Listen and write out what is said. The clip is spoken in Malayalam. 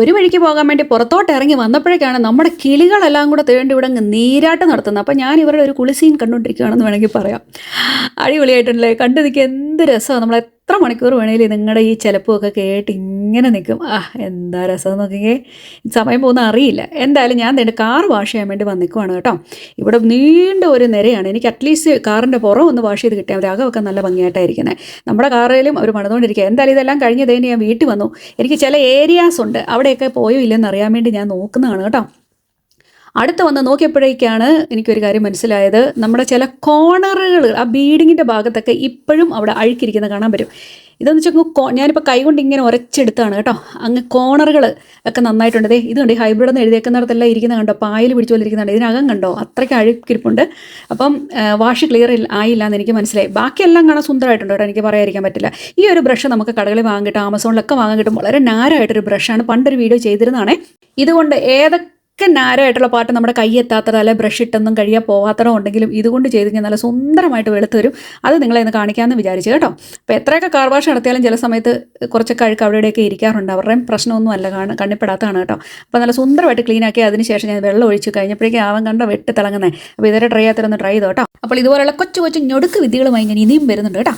ഒരു വഴിക്ക് പോകാൻ വേണ്ടി പുറത്തോട്ട് ഇറങ്ങി വന്നപ്പോഴേക്കാണ് നമ്മുടെ കിളികളെല്ലാം കൂടെ തേണ്ടി ഇവിടെ അങ്ങ് നീരാട്ട് നടത്തുന്നത്. അപ്പം ഞാൻ ഇവരുടെ ഒരു കുളിസീൻ കണ്ടുകൊണ്ടിരിക്കുകയാണെന്ന് വേണമെങ്കിൽ പറയാം. അടിപൊളിയായിട്ടുണ്ടല്ലേ കണ്ടു നിൽക്കുക എന്ത് രസമാണ്. നമ്മൾ എത്ര മണിക്കൂർ വേണേലും നിങ്ങളുടെ ഈ ചിലപ്പൊക്കെ കേട്ട് ഇങ്ങനെ നിൽക്കും ആ എന്താ രസം നോക്കിയേ സമയം പോകുന്ന അറിയില്ല. എന്തായാലും ഞാൻ എന്റെ കാർ വാഷ് ചെയ്യാൻ വേണ്ടി വന്ന് നിൽക്കുവാണ് കേട്ടോ. ഇവിടെ നീണ്ട ഒരു നിരയാണ്. എനിക്ക് അറ്റ്ലീസ്റ്റ് കാറിന്റെ പുറം ഒന്ന് വാഷ് ചെയ്ത് കിട്ടിയാൽ മതി. അകമൊക്കെ നല്ല ഭംഗിയായിട്ടായിരിക്കുന്നത് നമ്മുടെ കാറിലും അവർ പണിതുകൊണ്ടിരിക്കുക എന്തായാലും ഇതെല്ലാം കഴിഞ്ഞതേന് ഞാൻ വീട്ടിൽ വന്നു. എനിക്ക് ചില ഏരിയാസ് ഉണ്ട്. അവിടെയൊക്കെ പോയോ ഇല്ലെന്ന് അറിയാൻ വേണ്ടി ഞാൻ നോക്കുന്നതാണ് കേട്ടോ. അടുത്ത് വന്ന് നോക്കിയപ്പോഴേക്കാണ് എനിക്കൊരു കാര്യം മനസ്സിലായത്. നമ്മുടെ ചില കോണറുകൾ ആ ബീഡിങ്ങിന്റെ ഭാഗത്തൊക്കെ ഇപ്പോഴും അവിടെ അഴുക്കിരിക്കുന്നത് കാണാൻ പറ്റും. ഇതെന്ന് വെച്ചാൽ കോ ഞാനിപ്പോൾ കൈകൊണ്ട് ഇങ്ങനെ ഉരച്ചെടുത്താണ് കേട്ടോ. അങ്ങ് കോണറുകൾ ഒക്കെ നന്നായിട്ടുണ്ട്. ദേ ഇത് ഹൈബ്രിഡ് എന്ന് എഴുതിയേക്കുന്നിടത്തെല്ലാം ഇരിക്കുന്ന കണ്ടോ? പായൽ പിടിച്ചു പോലിരിക്കുന്നുണ്ട് ഇതിനകം കണ്ടോ? അത്രയ്ക്ക് അഴുക്കിരിപ്പുണ്ട്. അപ്പം വാഷ് ക്ലിയർ ആയില്ല എന്ന് എനിക്ക് മനസ്സിലായി. ബാക്കിയെല്ലാം കാണാൻ സുന്ദരമായിട്ടുണ്ട് കേട്ടോ. എനിക്ക് പറയാതിരിക്കാൻ പറ്റില്ല. ഈ ഒരു ബ്രഷ് നമുക്ക് കടകളിൽ വാങ്ങാൻ ആമസോണിലൊക്കെ വാങ്ങാൻ കിട്ടും. വളരെ നാരായിട്ടൊരു ബ്രഷാണ് പണ്ടൊരു വീഡിയോ ചെയ്തിരുന്നതാണേ. ഇതുകൊണ്ട് ഏതൊക്കെ ഒക്കെ നാരമായിട്ടുള്ള പാട്ട് നമ്മുടെ കൈ എത്താത്തത് അല്ലെ ബ്രഷ് ഇട്ടൊന്നും കഴിയാൻ പോവാത്തതോ ഉണ്ടെങ്കിലും ഇതുകൊണ്ട് ചെയ്ത് കഴിഞ്ഞാൽ നല്ല സുന്ദരമായിട്ട് വെളുത്ത് വരും അത് നിങ്ങളെ ഇന്ന് കാണിക്കാമെന്ന് വിചാരിച്ചു കേട്ടോ. അപ്പോൾ എത്രയൊക്കെ കാർ വാഷ് നടത്തിയാലും ചില സമയത്ത് കുറച്ചൊക്കെ അഴുക്ക് അവിടെയൊക്കെ ഇരിക്കാറുണ്ട്. അവരുടെയും പ്രശ്നമൊന്നും അല്ല കാണ കണ്ണിപ്പെടാത്തതാണ് കേട്ടോ. അപ്പോൾ നല്ല സുന്ദരമായിട്ട് ക്ലീൻ ആക്കി അതിന് ശേഷം ഞാൻ വെള്ളം ഒഴിച്ചു കഴിഞ്ഞപ്പോഴേക്കും ആവൻ കണ്ട വെട്ട് തിളങ്ങുന്നത് അപ്പോൾ ഇതുവരെ ട്രൈ ചെയ്യാത്തൊന്ന് ട്രൈ ചെയ്തോ കേട്ടോ. അപ്പോൾ ഇതുപോലെയുള്ള കൊച്ചു കൊച്ചു ഞൊടുക്ക് വിദ്യകളുമായി ഞാൻ ഇനിയും വരുന്നുണ്ട് കേട്ടോ.